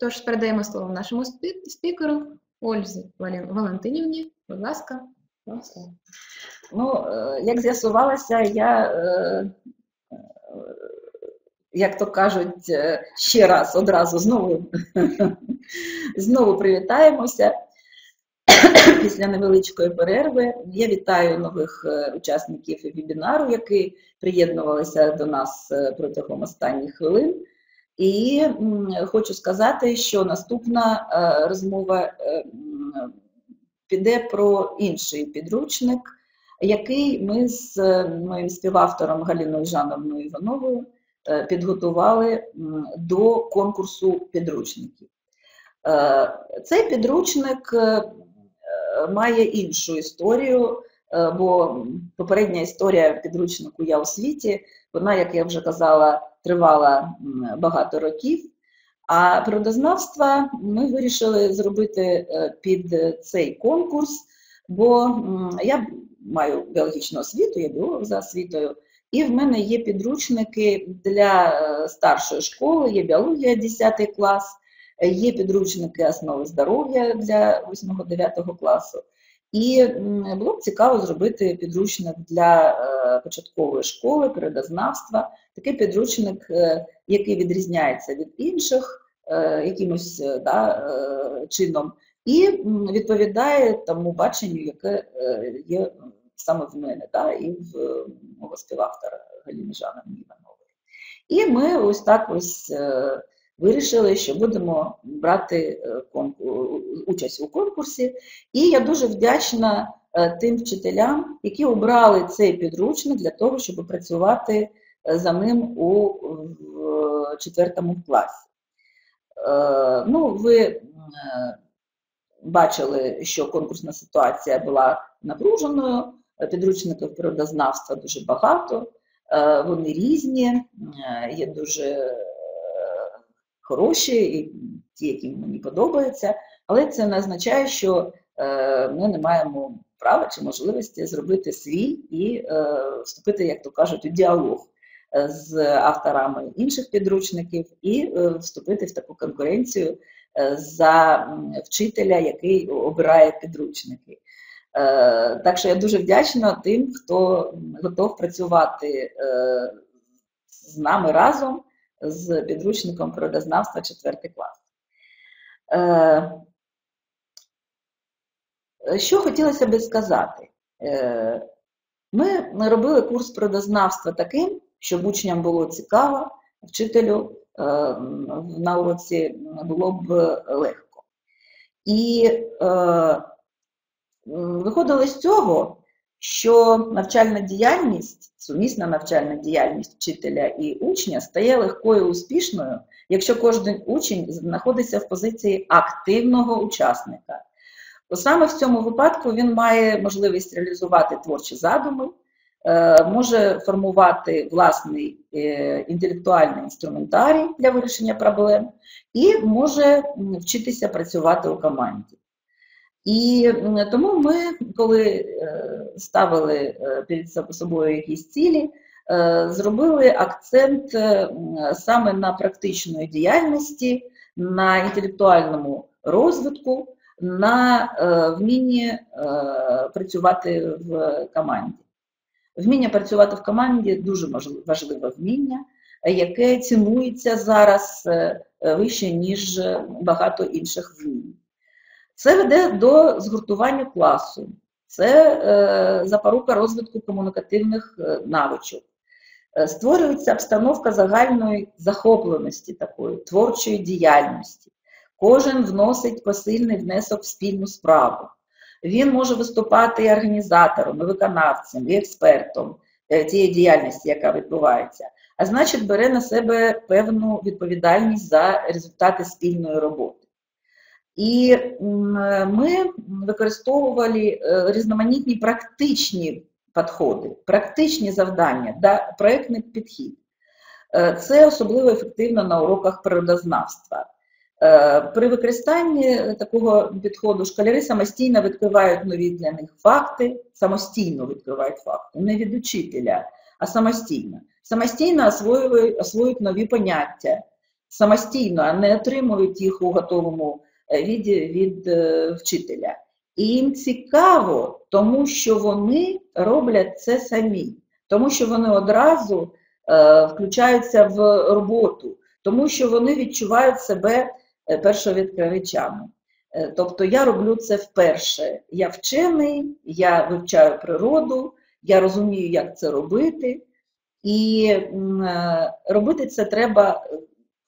Тож передаємо слово нашому спікеру Ользі Валентинівні. Будь ласка. Ну, як з'ясувалося, я як то кажуть, е, ще раз одразу знову знову привітаємося після невеличкої перерви. Я вітаю нових е, учасників вебінару, які приєднувалися до нас е, протягом останніх хвилин. І хочу сказати, що наступна розмова піде про інший підручник, який ми з моїм співавтором Галіною Жановною Івановою Е, підготували до конкурсу підручників. Е, цей підручник е, має іншу історію, бо попередня історія підручнику Я у світі, вона, як я вже казала, тривала багато років. А природознавства ми вирішили зробити під цей конкурс, бо я маю біологічну освіту, я біолог за освітою. І в мене є підручники для е, старшої школи, є біологія 10 клас, є підручники основи здоров'я для 8-9 класу. І було б цікаво зробити підручник для е, початкової школи, природознавства, такий підручник, е, який відрізняється від інших якимось да, чином, і відповідає тому баченню, яке є саме в мене, да, і в мого співавтора Галіни Жанни Іванової. І ми ось так ось е, вирішили, що будемо брати е, участь у конкурсі. І я дуже вдячна е, тим вчителям, які обрали цей підручник для того, щоб працювати за ним у четвертому класі. Ну, ви бачили, що конкурсна ситуація була напруженою підручників природознавства дуже багато, е, вони різні, е, є дуже е, хороші, і ті, які мені подобаються, але це не означає, що ми не маємо права чи можливості зробити свій і вступити, як то кажуть, у діалог з авторами інших підручників і вступити в таку конкуренцію за вчителя, який обирає підручники. Е, так що я дуже вдячна тим, хто готов працювати е, з нами разом з підручником природознавства 4 клас. Е, що хотілося би сказати? Ми робили курс природознавства таким, щоб учням було цікаво, вчителю на уроці було б легко. І Виходило з цього, що навчальна діяльність, сумісна навчальна діяльність вчителя і учня стає легкою і успішною, якщо кожен учень знаходиться в позиції активного учасника. То саме в цьому випадку він має можливість реалізувати творчі задуми, е, може формувати власний е, інтелектуальний інструментарій для вирішення проблем і може вчитися працювати у команді. І тому ми, коли е, ставили е, перед собою якісь цілі, е, зробили акцент саме на практичної діяльності, на інтелектуальному розвитку, на вмінні працювати в команді. Вміння працювати в команді дуже важливе вміння, яке цінується зараз вище, ніж багато інших вмінь. Це веде до згуртування класу, це е, запорука розвитку комунікативних е, навичок. Е, створюється обстановка загальної захопленості такої, творчої діяльності. Кожен вносить посильний внесок в спільну справу. Він може виступати організатором, і виконавцем, і експертом е, тієї діяльності, яка відбувається, а значить, бере на себе певну відповідальність за результати спільної роботи. І ми використовували е, різноманітні практичні підходи, практичні завдання, да, проєктний підхід. Е, це особливо ефективно на уроках природознавства. Е, при використанні такого підходу школяри самостійно відкривають нові для них факти, самостійно відкривають факти, не від учителя, а самостійно. Самостійно освоюють, освоюють нові поняття, самостійно, а не отримують їх у готовому віді від вчителя. І їм цікаво, тому що вони роблять це самі, тому що вони одразу е, включаються в роботу, тому що вони відчувають себе першовідкривачами. Е, тобто я роблю це вперше. Я вчений, я вивчаю природу, я розумію, як це робити. І е, робити це треба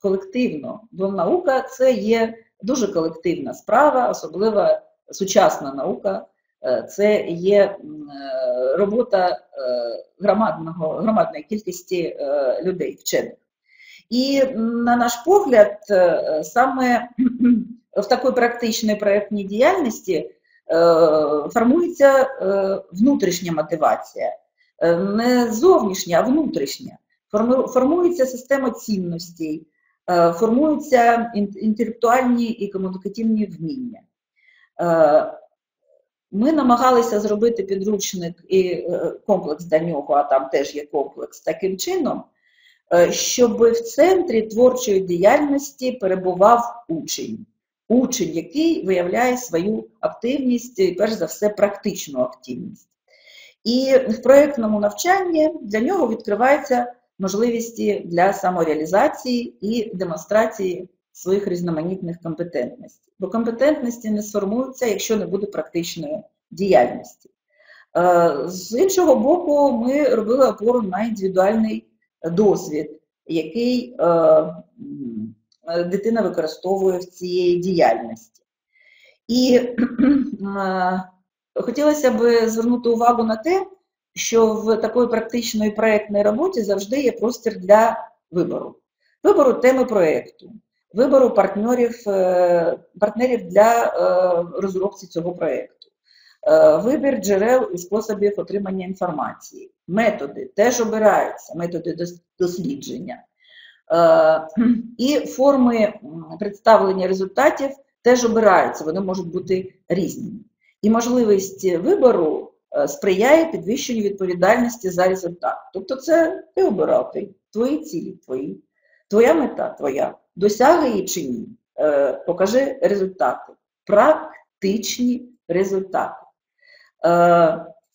колективно, бо наука це є дуже колективна справа, особливо сучасна наука. Е, це є робота громадного, громадної кількості людей, вчених. І на наш погляд, саме в такій практичній проєктній діяльності е, формується е, внутрішня мотивація, е, не зовнішня, а внутрішня. Формується система цінностей, формуються інтелектуальні і комунікативні вміння. Ми намагалися зробити підручник і комплекс до нього, а там теж є комплекс таким чином, щоб в центрі творчої діяльності перебував учень учень, який виявляє свою активність, і перш за все, практичну активність. І в проєктному навчанні для нього відкриваються можливості для самореалізації і демонстрації своїх різноманітних компетентностей. Бо компетентності не сформуються, якщо не буде практичної діяльності. Е, з іншого боку, ми робили опору на індивідуальний досвід, який е, дитина використовує в цієї діяльності. І е, хотілося б звернути увагу на те, що в такої практичної проєктної роботі завжди є простір для вибору. Вибору теми проєкту, вибору партнерів е, партнерів для розробці цього проєкту, вибір джерел і способів отримання інформації, методи теж обираються, методи дослідження. Е, і форми представлення результатів теж обираються, вони можуть бути різними. І можливість вибору е, сприяє підвищенню відповідальності за результат. Тобто, це ти обирав ти, твої цілі, твої, твоя мета твоя, досяги її чи ні. Е, покажи результати, практичні результати.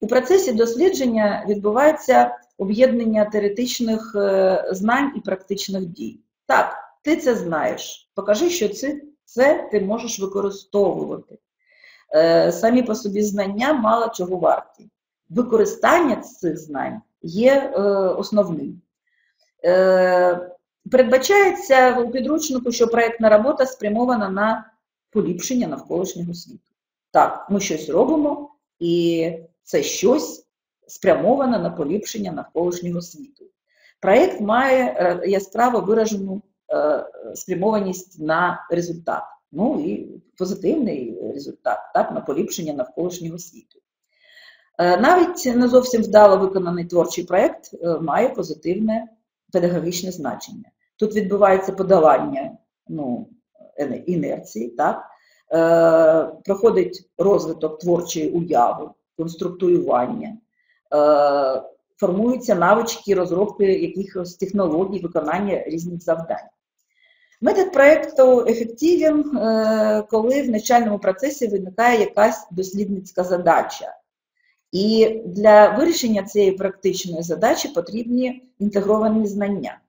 У процесі дослідження відбувається об'єднання теоретичних е, знань і практичних дій. Так, ти це знаєш. Покажи, що це, це ти можеш використовувати. Е, самі по собі знання мало чого варті. Використання цих знань є е, основним. Передбачається у підручнику, що проєктна робота спрямована на поліпшення навколишнього світу. Так, ми щось робимо, і це щось спрямована на поліпшення навколишнього світу. Проєкт має е, яскраво виражену е, спрямованість на результат, ну і позитивний результат, так, на поліпшення навколишнього світу. Е, навіть не зовсім вдало виконаний творчий проєкт має позитивне педагогічне значення. Тут відбувається подавання ну, інерції, так, проходить розвиток творчої уяви, конструктуювання, Е, формуються навички розробки якихось технологій, виконання різних завдань. Метод проєкту ефективен, е, коли в навчальному процесі виникає якась дослідницька задача. І для вирішення цієї практичної задачі потрібні інтегровані знання.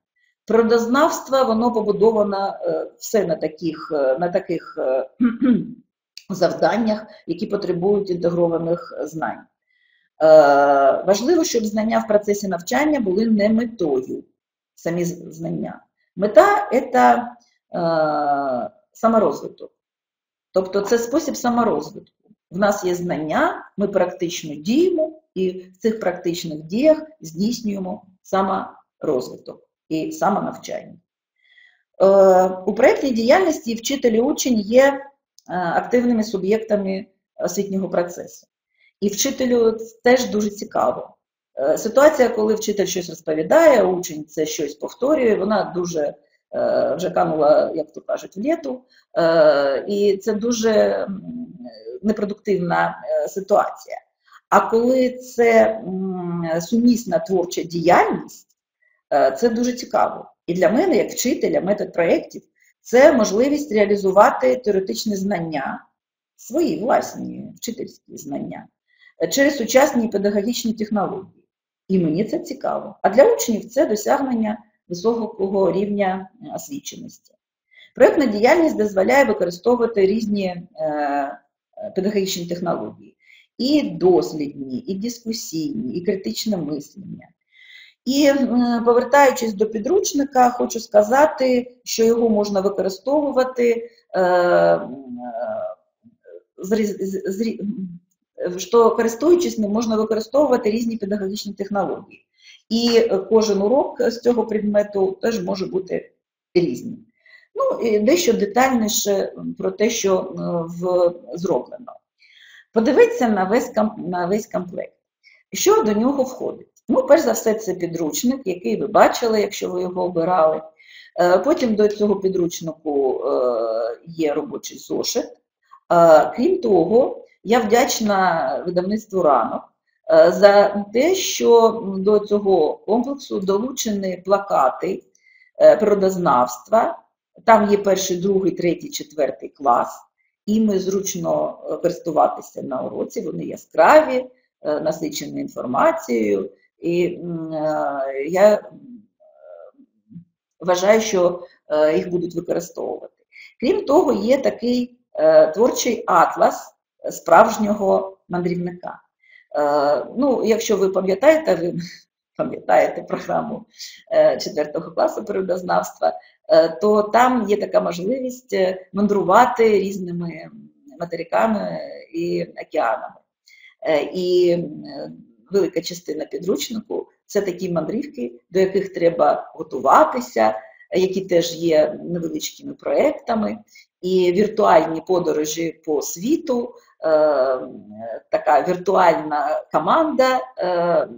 Природознавство, воно побудовано е, все на таких на таких завданнях, які потребують інтегрованих знань. Е, важливо, щоб знання в процесі навчання були не метою, самі знання. Мета це е, саморозвиток. Тобто це спосіб саморозвитку. В нас є знання, ми практично діємо, і в цих практичних діях здійснюємо саморозвиток і самонавчання. Е, у проєктній діяльності вчитель і учень є активними суб'єктами освітнього процесу. І вчителю теж дуже цікаво. Е, ситуація, коли вчитель щось розповідає, учень це щось повторює, вона дуже е, вже канула, як то кажуть, в літу. Е, і це дуже непродуктивна ситуація. А коли це сумісна творча діяльність, це дуже цікаво. І для мене, як вчителя, метод проєктів це можливість реалізувати теоретичні знання, свої власні вчительські знання е, через сучасні педагогічні технології. І мені це цікаво. А для учнів це досягнення високого рівня е, освіченості. Проєктна діяльність дозволяє використовувати різні е, педагогічні технології. І дослідні, і дискусійні, і критичне мислення. І повертаючись до підручника, хочу сказати, що його можна використовувати, що користуючись ним, можна використовувати різні педагогічні технології. І кожен урок з цього предмету теж може бути різним. Ну, і дещо детальніше про те, що в, зроблено. Подивіться на весь комплект. Що до нього входить? Ну, перш за все, це підручник, який ви бачили, якщо ви його обирали. Е, потім до цього підручнику е, є робочий зошит. Е, крім того, я вдячна видавництву ранок за те, що до цього комплексу долучені плакати природознавства. Там є перший, другий, третій, четвертий клас, і ми зручно користуватися на уроці, вони яскраві, насичені інформацією. І е, я вважаю, що е, їх будуть використовувати. Крім того, є такий е, творчий атлас справжнього мандрівника. Ну, Якщо ви пам'ятаєте, ви пам'ятаєте програму 4 класу природознавства, то там є така можливість мандрувати різними материками і океанами. І велика частина підручнику це такі мандрівки, до яких треба готуватися, які теж є невеличкими проектами, і віртуальні подорожі по світу, е, така віртуальна команда. Е, е,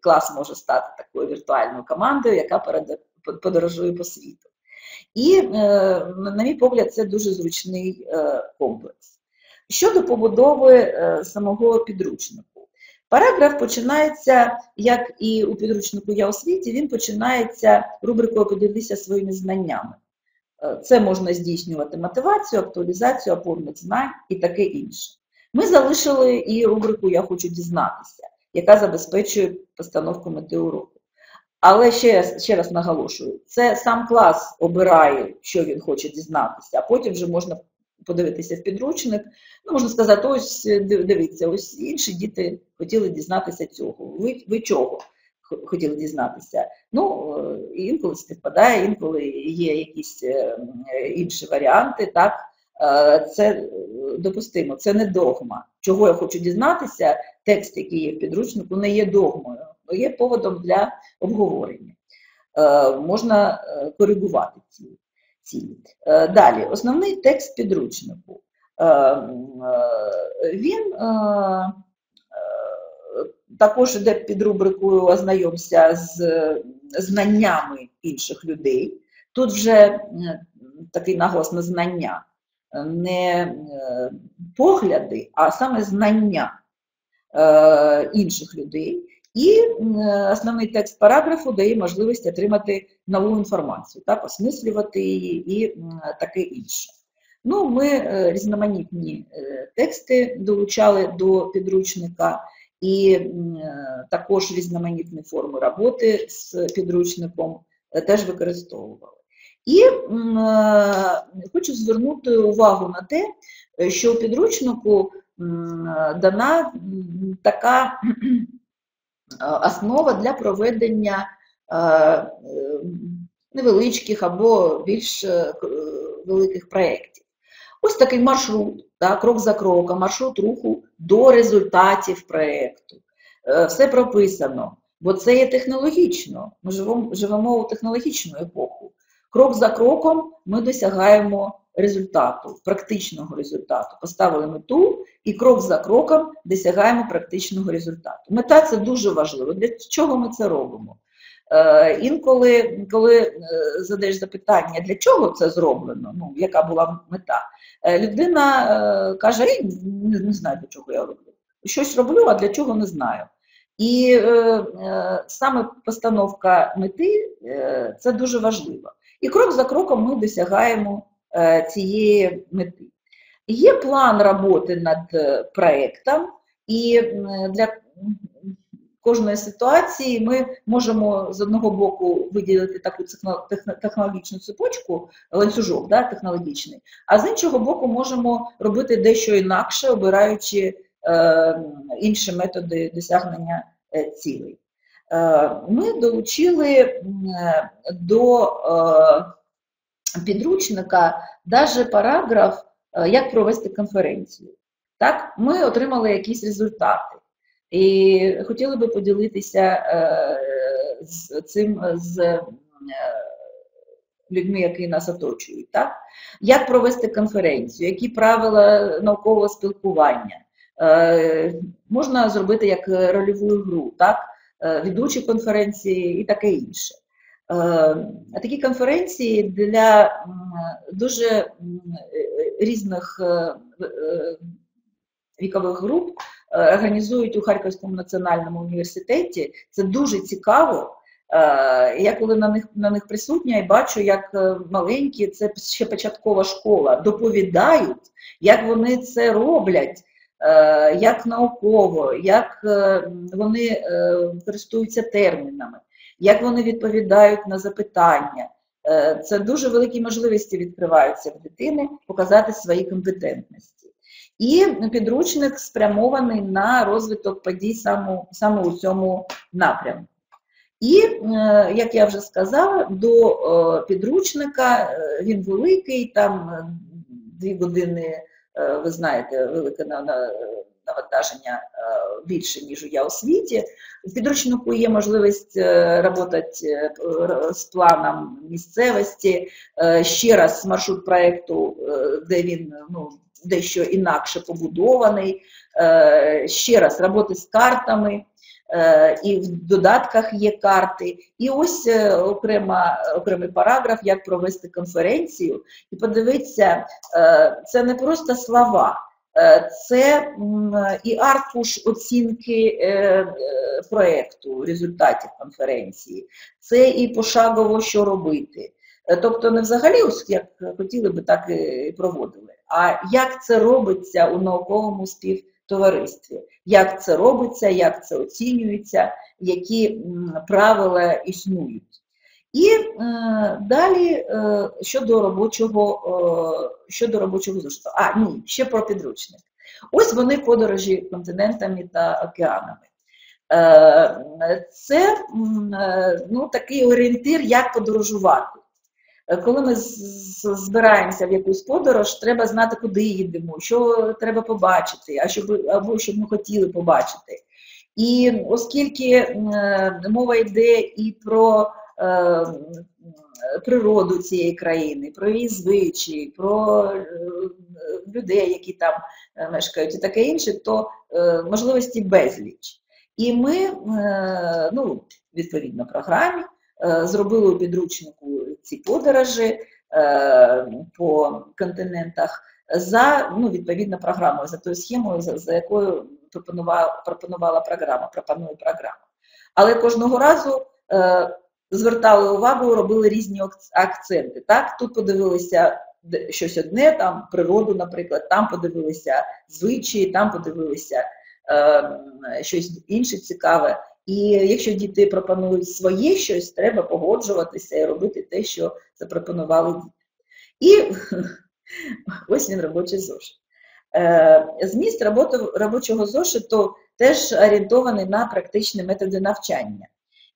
клас може стати такою віртуальною командою, яка подорожує по світу. І, на мій погляд, це дуже зручний комплекс. Щодо побудови самого підручника. Параграф починається, як і у підручнику Я у світі, він починається рубрикою Поділися своїми знаннями. Е, це можна здійснювати мотивацію, актуалізацію опорних знань і таке інше. Ми залишили і рубрику Я хочу дізнатися, яка забезпечує постановку мети уроку. Але ще раз, ще раз наголошую, це сам клас обирає, що він хоче дізнатися, а потім вже можна подивитися в підручник. Ну, можна сказати, ось дивіться, ось інші діти хотіли дізнатися цього. Ви, ви чого? Хотіли дізнатися. Ну, е, інколи співпадає, інколи є якісь е, інші варіанти. так. Е, це допустимо, це не догма. Чого я хочу дізнатися, текст, який є в підручнику, не є догмою, але є поводом для обговорення. Можна коригувати ці цілі. Е, далі, основний текст підручнику. Е, е, він також йде під рубрикою Ознайомся з знаннями інших людей. Тут вже такий наголос на знання, не погляди, а саме знання інших людей. І основний текст параграфу дає можливість отримати нову інформацію, так, осмислювати її і таке інше. Ну, Ми е, різноманітні е, тексти долучали до підручника і також різноманітні форми роботи з підручником е, теж використовували. І хочу звернути увагу на те, що у підручнику дана така Е, основа для проведення е, невеличких або більш е, великих проєктів. Ось такий маршрут, так, крок за кроком, маршрут руху до результатів проєкту. Все прописано, бо це є технологічно. Ми живемо, живемо у технологічну епоху. Крок за кроком ми досягаємо результату, практичного результату. Поставили мету і крок за кроком досягаємо практичного результату. Мета це дуже важливо. Для чого ми це робимо? Е, інколи, коли е, задаєш запитання, для чого це зроблено, ну, яка була мета, е, людина каже, не, знаю, для чого я роблю. Щось роблю, а для чого не знаю. І саме постановка мети це дуже важливо. І крок за кроком ми досягаємо цієї мети. Є план роботи над е, проєктом, і е, для кожної ситуації ми можемо з одного боку виділити таку технологічну цепочку, ланцюжок да, технологічний, а з іншого боку, можемо робити дещо інакше, обираючи е, інші методи досягнення е, цілей. Е, ми долучили до е, підручника навіть параграф, е, як провести конференцію. Так, Ми отримали якісь результати. І хотіли би поділитися е, з цим з е, людьми, які нас оточують. Так? Як провести конференцію, які правила наукового спілкування? Можна зробити як рольову гру, так? ведучі конференції і таке інше. А такі конференції для дуже різних вікових груп Е, організують у Харківському національному університеті. Це дуже цікаво. Е, я коли на них на них присутня і бачу, як е, маленькі, це ще початкова школа, доповідають, як вони це роблять, як науково, як вони користуються термінами, як вони відповідають на запитання. Це дуже великі можливості відкриваються в дитини показати свої компетентності. І підручник спрямований на розвиток подій саме, саме у цьому напрямку. І, е, як я вже сказала, до е, підручника е, він великий, там дві години, ви знаєте, велике навантаження більше, ніж я у світі. В підручнику є можливість працювати з планом місцевості, ще раз маршрут проєкту, де він ну, дещо інакше побудований. Е, ще раз, роботи з картами, е, і в додатках є карти. І ось е, окрема, окремий параграф, як провести конференцію. І подивитися, це не просто слова. Це і аркуш оцінки проєкту, результатів конференції, це і пошагово що робити. Тобто, не взагалі, як хотіли би, так і проводили. А як це робиться у науковому співтоваристві? Як це робиться, як це оцінюється, які правила існують? І е, далі е, щодо робочого е, щодо робочого зошиту. А, ні, ще про підручник. Ось вони подорожі континентами та океанами. Е, це е, ну, такий орієнтир, як подорожувати. Е, коли ми збираємося в якусь подорож, треба знати, куди їдемо, що треба побачити, а щоб, або щоб ми хотіли побачити. І оскільки е, мова йде і про природу цієї країни, про її звичаї, про е, людей, які там е, мешкають, і таке інше, то е, можливості безліч. І ми, ну, відповідно програмі, зробили у підручнику ці подорожі по континентах за ну, відповідно програмою, за тою схемою, за, за якою пропонувала, пропонувала програма, пропонує програма. Але кожного разу звертали увагу, робили різні акценти. Так, Тут подивилися щось одне, там природу, наприклад, там подивилися звичаї, там подивилися е, щось інше цікаве. І якщо діти пропонують своє щось, треба погоджуватися і робити те, що запропонували діти. І ось він робочий зошит. Е, зміст робочого зошиту теж орієнтований на практичні методи навчання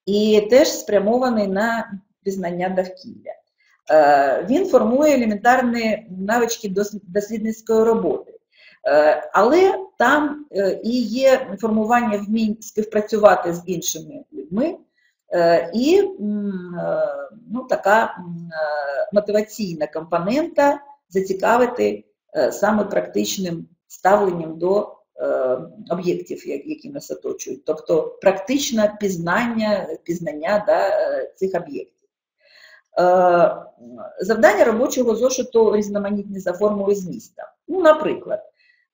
і теж спрямований на пізнання довкілля. Е, він формує елементарні навички дослідницької роботи. Е, але там е, і є формування вмінь співпрацювати з іншими людьми, і ну, така мотиваційна компонента зацікавити саме практичним ставленням до об'єктів, які нас оточують, тобто практичне пізнання пізнання да, цих об'єктів. Завдання робочого зошиту різноманітні за формою зміста. Ну, Наприклад,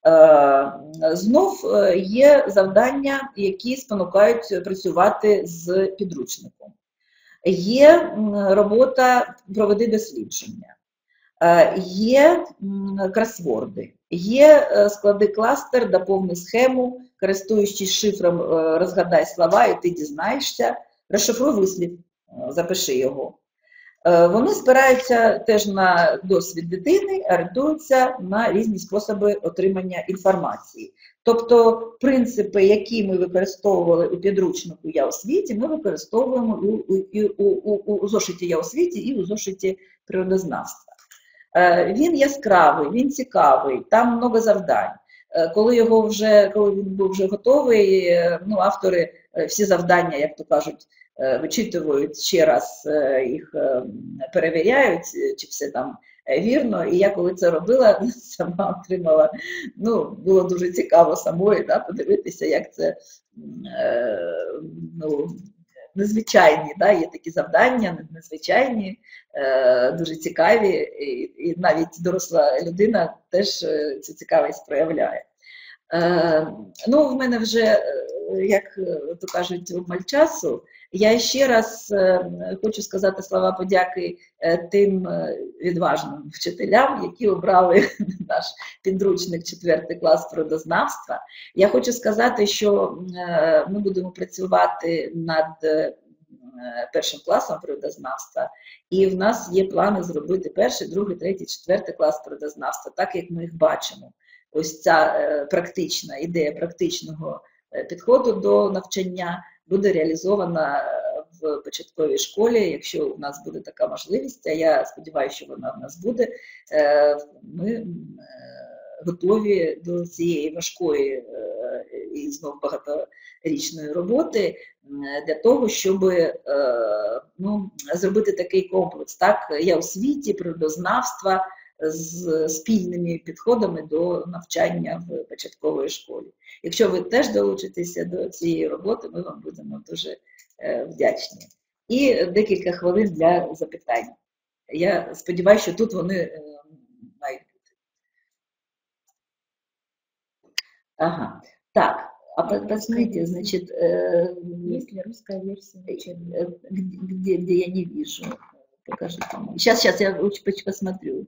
Е, знов е, є завдання, які спонукають працювати з підручником. Є робота проведи дослідження, е, є кросворди, є склади кластер, доповни схему, користуючись шифром, розгадай слова, і ти дізнаєшся, розшифруй вислів, запиши його. Е, вони спираються теж на досвід дитини, орієнтуються на різні способи отримання інформації. Тобто принципи, які ми використовували у підручнику Я у світі, ми використовуємо у, у, у, у зошиті Я у світі і у зошиті природознавства. Е, він яскравий, він цікавий, там много завдань. Е, коли його вже коли він був вже готовий, ну автори всі завдання, як то кажуть, Е, вичитують ще раз е, їх е, перевіряють, чи все там вірно. І я коли це робила, сама отримала, ну, було дуже цікаво самої да, подивитися, як це ну, незвичайні, да, є такі завдання, незвичайні, дуже цікаві, і, навіть доросла людина теж цю цікавість проявляє. Ну, В мене вже, як то кажуть, обмаль часу. Я ще раз е, хочу сказати слова подяки е, тим е, відважним вчителям, які обрали наш підручник 4 клас природознавства. Я хочу сказати, що ми будемо працювати над першим класом природознавства, і в нас є плани зробити перший, другий, третій, четвертий клас природознавства, так як ми їх бачимо. Ось ця практична ідея практичного підходу до навчання буде реалізована е, в початковій школі, якщо у нас буде така можливість, а я сподіваюся, що вона в нас буде. Е, ми е, готові до цієї важкої і знов багаторічної роботи для того, щоб ну, зробити такий комплекс. Так, я у світі природознавства з спільними підходами до навчання в початковій школі. Якщо ви теж долучитеся до цієї роботи, ми вам будемо дуже е, вдячні. І декілька хвилин для запитань. Я сподіваюся, що тут вони е, мають бути. Ага, так. А посмотрите, значит... Э, Есть ли русская версия учебника? Где, где я не вижу. Покажите. Сейчас, сейчас я посмотрю.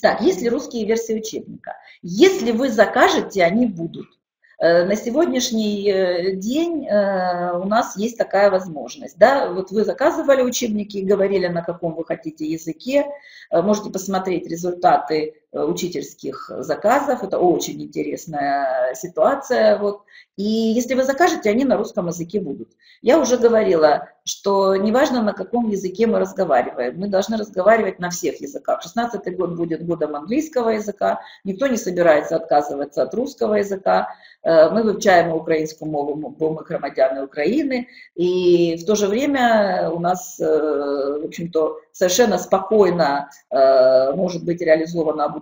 Так, есть ли русские версии учебника? Если вы закажете, они будут. Э, на сегодняшний э, день э, у нас есть такая возможность. Да? Вот вы заказывали учебники говорили, на каком вы хотите языке. Можете посмотреть результаты учительских заказов. Это очень интересная ситуация. Вот. И если вы закажете, они на русском языке будут. Я уже говорила, что неважно, на каком языке мы разговариваем, мы должны разговаривать на всех языках. 16 год будет годом английского языка, никто не собирается отказываться от русского языка. Э, мы вивчаємо українську мову, бо ми громадяни України, и в то же время у нас, э, в общем-то, совершенно спокойно э, может быть реализовано обучение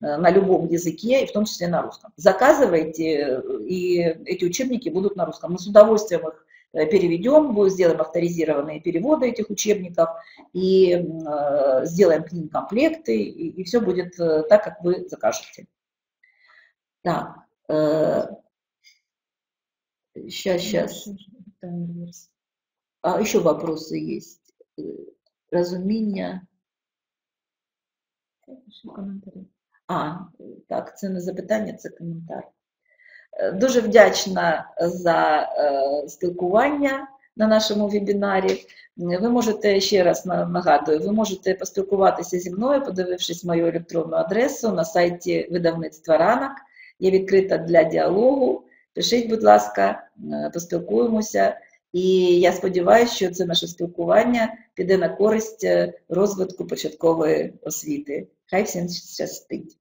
на любом языке, и в том числе на русском. Заказывайте, и эти учебники будут на русском. Мы с удовольствием их Э, переведем, сделаем авторизированные переводы этих учебников и э, сделаем к ним комплекты, и, и все будет э, так, как вы закажете. Так, э, сейчас, сейчас. А еще вопросы есть. А, так, це не запитання, це коментар. Дуже вдячна за е, спілкування на нашому вебінарі. Ви можете ще раз нагадую, ви можете поспілкуватися зі мною, подивившись мою електронну адресу на сайті видавництва ранок. Я відкрита для діалогу. Пишіть, будь ласка, е, поспілкуємося. І я сподіваюся, що це наше спілкування піде на користь е, розвитку початкової освіти. Хай всім щастить.